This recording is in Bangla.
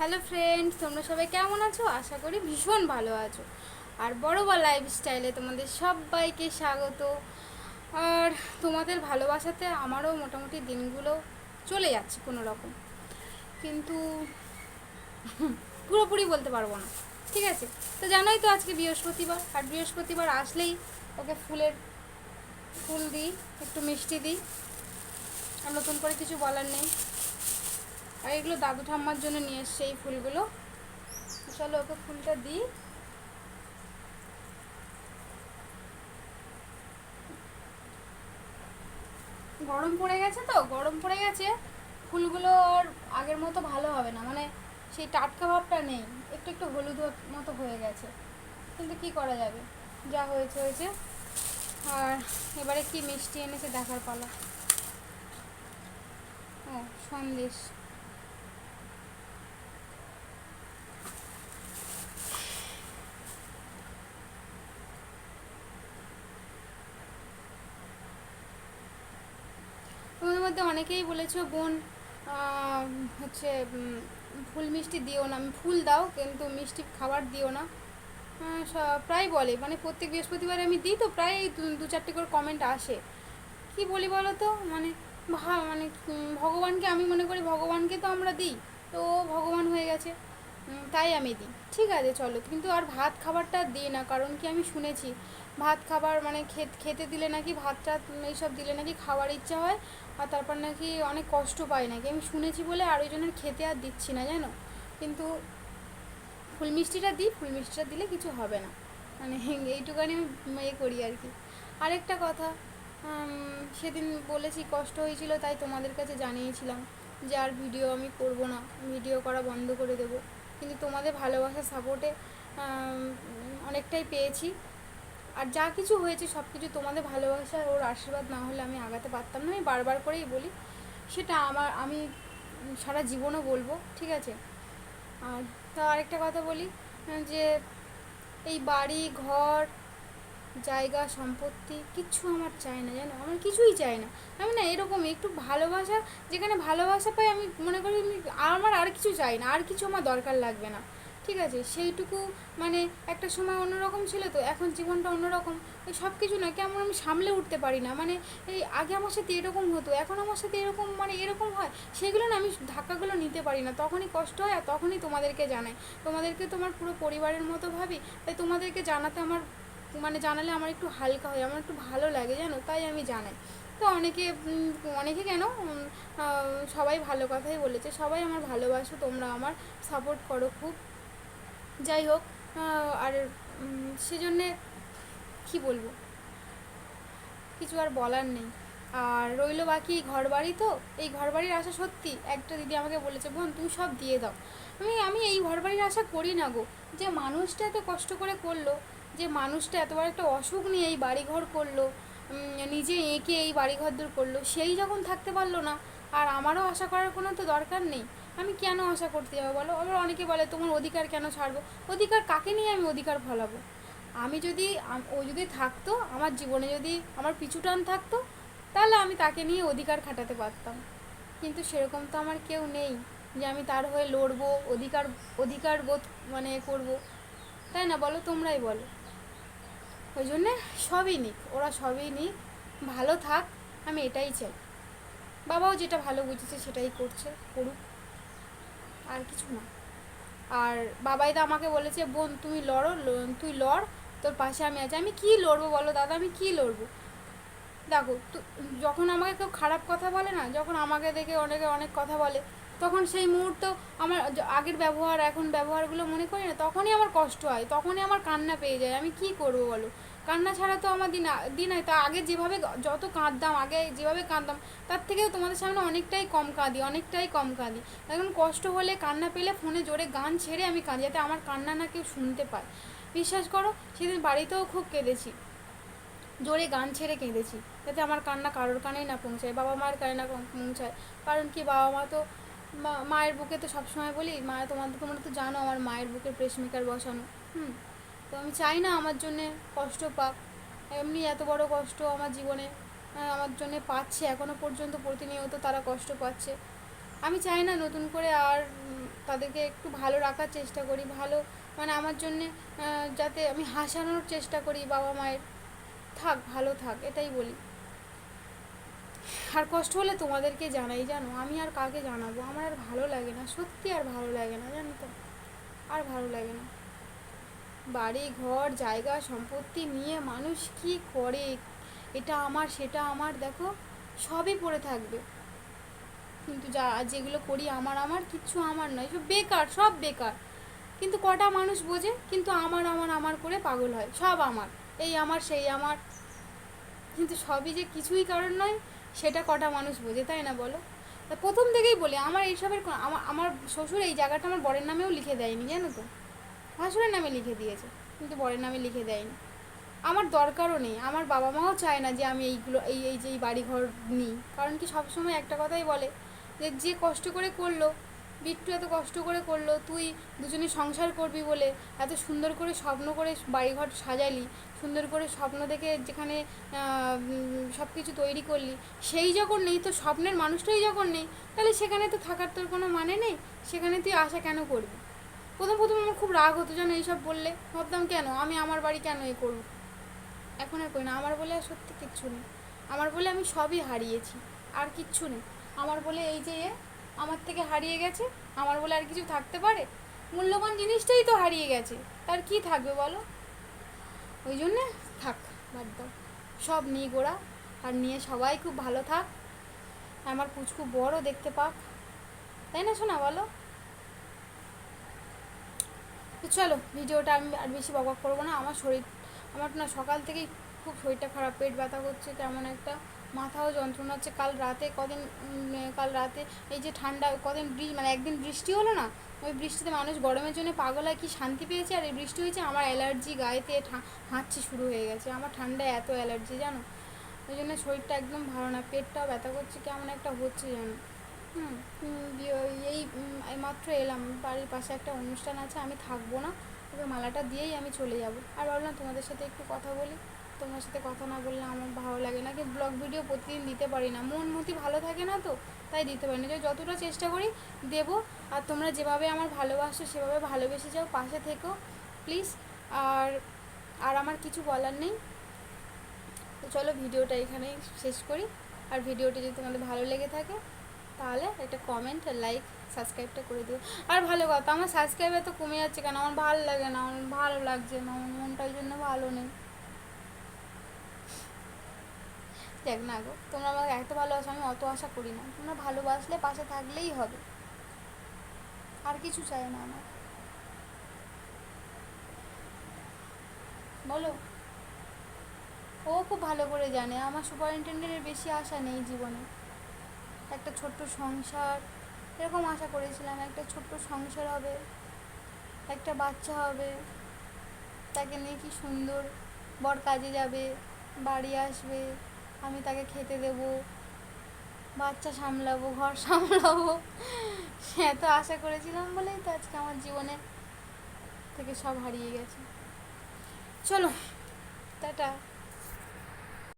হ্যালো ফ্রেন্ডস, তোমরা সবাই কেমন আছো? আশা করি ভীষণ ভালো আছো। আর বড় বা লাইফস্টাইলে তোমাদের সবাইকে স্বাগত। আর তোমাদের ভালোবাসাতে আমারও মোটামুটি দিনগুলো চলে যাচ্ছে কোনো রকম কিন্তু পুরোপুরি বলতে পারব না, ঠিক আছে? তো জানোই তো আজকে বৃহস্পতিবার, আর বৃহস্পতিবার আসলেই ওকে ফুলের ফুল দিই, একটু মিষ্টি দিই। আর নতুন করে কিছু বলার নেই। আর এগুলো দাদু ঠাম্মার জন্য নিয়ে এসছে এই ফুলগুলো। চলো ওকে ফুলটা দিই। গরম পড়ে গেছে তো? গরম পড়ে গেছে। ফুলগুলো আর আগের মতো ভালো হবে না। মানে সেই টাটকা ভাবটা নেই। একটু একটু হলুদ মতো হয়ে গেছে। কিন্তু কি করা যাবে? যা হয়েছে হয়েছে। আর এবারে কি মিষ্টি এনেছে দেখার পালা। ও, সন্দেশ তোমাদের মধ্যে অনেকেই বলেছ, বোন হচ্ছে ফুল মিষ্টি দিও না। ফুল দাও, কিন্তু মিষ্টি খাবার দিও না। প্রায় বলে। মানে প্রত্যেক বৃহস্পতিবার আমি দিই তো, প্রায় দু- চারটে করে কমেন্ট আসে। কি বলি বলো তো? মানে ভা মানে ভগবানকে আমি মনে করি, ভগবানকে তো আমরা দিই। তো ভগবান হয়ে গেছে। তাই আমি দিই। ঠিক আছে, চলো। কিন্তু আর ভাত খাবারটা দিই না, কারণ কি আমি শুনেছি ভাত খাবার মানে খেত, খেতে দিলে নাকি ভাতটা এইসব দিলে নাকি খাওয়ার ইচ্ছা হয় আর তারপর নাকি অনেক কষ্ট পায় নাকি। আমি শুনেছি বলে আর ওই খেতে আর দিচ্ছি না, জানো? কিন্তু ফুল মিষ্টিটা দিই, ফুল মিষ্টিটা দিলে কিছু হবে না। মানে এইটুকানি আমি ইয়ে করি আর কি। আরেকটা কথা সেদিন বলেছি কষ্ট হয়েছিল তাই তোমাদের কাছে জানিয়েছিলাম যে আর ভিডিও আমি করব না, ভিডিও করা বন্ধ করে দেব। কিন্তু তোমাদের ভালোবাসা সাপোর্টে অনেকটাই পেয়েছি। আর যা কিছু হয়েছে সব কিছু তোমাদের ভালোবাসা ওর আশীর্বাদ না হলে আমি আগাতে পারতাম না। আমি বারবার করেই বলি, সেটা আমার, আমি সারা জীবনও বলব, ঠিক আছে? আর তা আরেকটা কথা বলি যে এই বাড়ি, ঘর, জায়গা, সম্পত্তি কিচ্ছু আমার চাই না, জানো? আমার কিছুই চাই না। আমি না এরকম একটু ভালোবাসা, যেখানে ভালোবাসা পাই, আমি মনে করি আমি, আমার আর কিছু চাই না, আর কিছু আমার দরকার লাগবে না। ঠিক আছে, সেইটুকু মানে একটা সময় অন্যরকম ছিল তো, এখন জীবনটা অন্যরকম। এই সব কিছু না কেমন আমি সামলে উঠতে পারি না। মানে এই আগে আমার সাথে এরকম হতো, এখন আমার সাথে এরকম মানে এরকম হয়, সেগুলো না আমি ধাক্কাগুলো নিতে পারি না। তখনই কষ্ট হয় আর তখনই তোমাদেরকে জানাই। তোমাদেরকে তোমার পুরো পরিবারের মতো ভাবি, তাই তোমাদেরকে জানাতে আমার মানে জানালে আমার একটু হালকা হয়, আমার একটু ভালো লাগে জানো, তাই আমি জানাই। তো অনেকে অনেকে কেন সবাই ভালো কথাই বলেছে, সবাই আমার ভালোবাসো, তোমরা আমার সাপোর্ট করো খুব। যাই হোক আর সেজন্যে কি বলব? কিছু আর বলার নেই। আর রইল বাকি ঘর বাড়ি তো, এই ঘর বাড়ির আশা সত্যি, একটা দিদি আমাকে বলেছে, বোন, তুমি সব দিয়ে দাও। আমি আমি এই ঘর বাড়ির আশা করি না গো। যে মানুষটা এত কষ্ট করে করল, যে মানুষটা এত বড় একটা অসুখ নিয়ে এই বাড়িঘর করল নিজে এঁকে এই বাড়িঘর দূর করল, সেই যখন থাকতে পারল না, আর আমারও আশা করার কোনো তো দরকার নেই। আমি কেন আশা করতে যাব বলো? আবার অনেকে বলে, তোমার অধিকার কেন ছাড়বো? অধিকার কাকে নিয়ে আমি অধিকার ফলাবো? আমি যদি ও যদি থাকতো, আমার জীবনে যদি আমার পিছু টান থাকতো, তাহলে আমি তাকে নিয়ে অধিকার খাটাতে পারতাম। কিন্তু সেরকম তো আমার কেউ নেই যে আমি তার হয়ে লড়বো, অধিকার অধিকার বোধ মানে করব। তাই না বলো? তোমরাই বলো। ওই জন্যে সবই নিক, ওরা সবই নিক, ভালো থাক, আমি এটাই চাই। বাবাও যেটা ভালো বুঝেছে সেটাই করছে, করুক। আর কিছু না। আর বাবাই তো আমাকে বলেছে, বোন তুমি লড়ো তুই লড়, তোর পাশে আমি আছি। আমি কি লড়বো বলো দাদা, আমি কি লড়বো? দেখো যখন আমাকে কেউ খারাপ কথা বলে না, যখন আমাকে দেখে অনেকে অনেক কথা বলে, তখন সেই মুহূর্ত আমার আগের ব্যবহার, এখন ব্যবহারগুলো মনে করি না, তখনই আমার কষ্ট হয়, তখনই আমার কান্না পেয়ে যায়। আমি কি করব বলো? কান্না ছাড়া তো আমার দিন দিন হয়। তা আগে যেভাবে যত কাঁদতাম, আগে যেভাবে কাঁদতাম, তার থেকেও তোমাদের সামনে অনেকটাই কম কাঁদি, অনেকটাই কম কাঁদি। এখন কষ্ট হলে, কান্না পেলে ফোনে জোরে গান ছেড়ে আমি কাঁদি, যাতে আমার কান্না না কেউ শুনতে পায়। বিশ্বাস করো, সেদিন বাড়িতেও খুব কেঁদেছি। জোরে গান ছেড়ে কেঁদেছি, যাতে আমার কান্না কারোর কানেই না পৌঁছায়, বাবা মায়ের কানে না পৌঁছায়। কারণ কি, বাবা মা তো মায়ের বুকে তো সবসময় বলি, মা তোমার তোমরা তো জানো আমার মায়ের বুকে প্রেসমেকার বসানো, হুম। তো আমি চাই না আমার জন্যে কষ্ট পাক। এমনি এত বড় কষ্ট আমার জীবনে আমার জন্য পাচ্ছে, এখনও পর্যন্ত প্রতিনিয়ত তারা কষ্ট পাচ্ছে। আমি চাই না নতুন করে আর তাদেরকে একটু ভালো রাখার চেষ্টা করি, ভালো মানে আমার জন্যে যাতে আমি হাসানোর চেষ্টা করি বাবা মায়ের। থাক, ভালো থাক, এটাই বলি। আর কষ্ট হলে তোমাদেরকে জানাই, জানো? আমি আর কাকে জানাব? আমার আর ভালো লাগে না, সত্যি আর ভালো লাগে না, জানো তো? আর ভালো লাগে না। বাড়ি, ঘর, জায়গা, সম্পত্তি নিয়ে মানুষ কি করে? এটা আমার, সেটা আমার, দেখো, সবই পড়ে থাকবে। কিন্তু যা, যেগুলো করি আমার আমার, কিচ্ছু আমার নয়, সব বেকার সব বেকার। কিন্তু কটা মানুষ বোঝে? কিন্তু আমার আমার আমার করে পাগল হয়, সব আমার। এই আমার, সেই আমার। কিন্তু সবই যে কিছুই কারণ নয়, সেটা কটা মানুষ বোঝে, তাই না বলো? প্রথম থেকেই বলি, আমার এইসবের আমার আমার শ্বশুর এই জায়গাটা আমার বরের নামেও লিখে দেয়নি, জানো তো? ভাসুরের নামে লিখে দিয়েছে। কিন্তু বরের নামে লিখে দেয়নি। আমার দরকারও নেই। আমার বাবা মাও চায় না যে আমি এইগুলো, এই এই যে এই বাড়িঘর নিই। কারণ কি সবসময় একটা কথাই বলে যে যে কষ্ট করে করল, বিট্টু এত কষ্ট করে করল, তুই দুজনে সংসার করবি বলে এত সুন্দর করে স্বপ্ন করে বাড়িঘর সাজালি, সুন্দর করে স্বপ্ন দেখে যেখানে সব কিছু তৈরি করলি, সেই যখন নেই তো স্বপ্নের মানুষটাই যখন নেই, তাহলে সেখানে তো থাকার তোর কোনো মানে নেই? সেখানে তুই আশা কেন করবি? প্রথম প্রথম আমার খুব রাগ হতো জানো এইসব বললে। ভাবতাম, কেন? আমি আমার বাড়ি কেন এ করব? এখন আর করি না। আমার বলে আর সত্যি কিচ্ছু নেই। আমার বলে আমি সবই হারিয়েছি, আর কিচ্ছু নেই। আমার বলে এই যে এ, আমার থেকে হারিয়ে গেছে, আমার বলে আর কিছু থাকতে পারে? মূল্যবান জিনিসটাই তো হারিয়ে গেছে। তার কি থাকবে বলো? ওই জন্যে থাক, বাদ দাও। সব নিয়ে গোড়া, আর নিয়ে সবাই খুব ভালো থাক। আমার পুচকু বড় দেখতে পাক। তাই না শোনা বলো? চলো, ভিডিওটা আমি আর বেশি বক বক করব না। আমার শরীর, আমার না সকাল থেকেই খুব শরীরটা খারাপ, পেট ব্যথা করছে, কেমন একটা মাথাও যন্ত্রণা হচ্ছে। কাল রাতে কদিন কাল রাতে এই যে ঠান্ডা, কদিন বৃষ্টি মানে একদিন বৃষ্টি হলো না, ওই বৃষ্টিতে মানুষ গরমের জন্য পাগল হয় কি শান্তি পেয়েছে? আর এই বৃষ্টি হয়েছে, আমার অ্যালার্জি গায়েতে হাঁচি শুরু হয়ে গেছে। আমার ঠান্ডায় এত অ্যালার্জি, জানো? ওই জন্য শরীরটা একদম ভালো না, পেটটাও ব্যথা করছে, কেমন একটা হচ্ছে জানো? হুম এই এইমাত্র এলাম। বাড়ির পাশে একটা অনুষ্ঠান আছে, আমি থাকব না। তবে মালাটা দিয়েই আমি চলে যাব। আর ভাবলাম তোমাদের সাথে একটু কথা বলি। তোমার সাথে কথা না বললে আমার ভালো লাগে না। কি ব্লগ ভিডিও প্রতিদিন দিতে পারি না। মন মতি ভালো থাকে না তো, তাই দিতে পারি না। যতটা চেষ্টা করি, দেবো। আর তোমরা যেভাবে আমার ভালোবাসো, সেভাবে ভালোবেসে যাও, পাশে থেকো প্লিজ আর আর আমার কিছু বলার নেই। তো চলো ভিডিওটা এখানেই শেষ করি। আর ভিডিওটি যদি তোমাদের ভালো লেগে থাকে তাহলে একটা কমেন্ট লাইক সাবস্ক্রাইবটা করে দিও। আর ভালো কথা, আমার সাবস্ক্রাইব এত কমে যাচ্ছে কেন? আমার ভালো লাগে না, আমার ভালো লাগছে না, আমার মনটার জন্য ভালো নেই। দেখ না গো, তোমরা আমাকে এত ভালোবাসো, আমি অত আশা করি না। তোমরা ভালোবাসলে পাশে থাকলেই হবে। আর কিছু চাই না আমার। বলো? ও খুব ভালো করে জানে, আমার সুপারিনটেন্ডেন্টের বেশি আশা নেই জীবনে। একটা ছোট্ট সংসার, এরকম আশা করেছিলাম একটা ছোট্ট সংসার হবে, একটা বাচ্চা হবে, তাকে নিয়ে কি সুন্দর বর কাজে যাবে, বাড়ি আসবে, আমি তাকে খেতে দেব, বাচ্চা সামলাবো, ঘর সামলাবো, সে এত আশা করেছিলাম বলেই তো আজকে আমার জীবনে থেকে সব হারিয়ে গেছে। চলো, টাটা।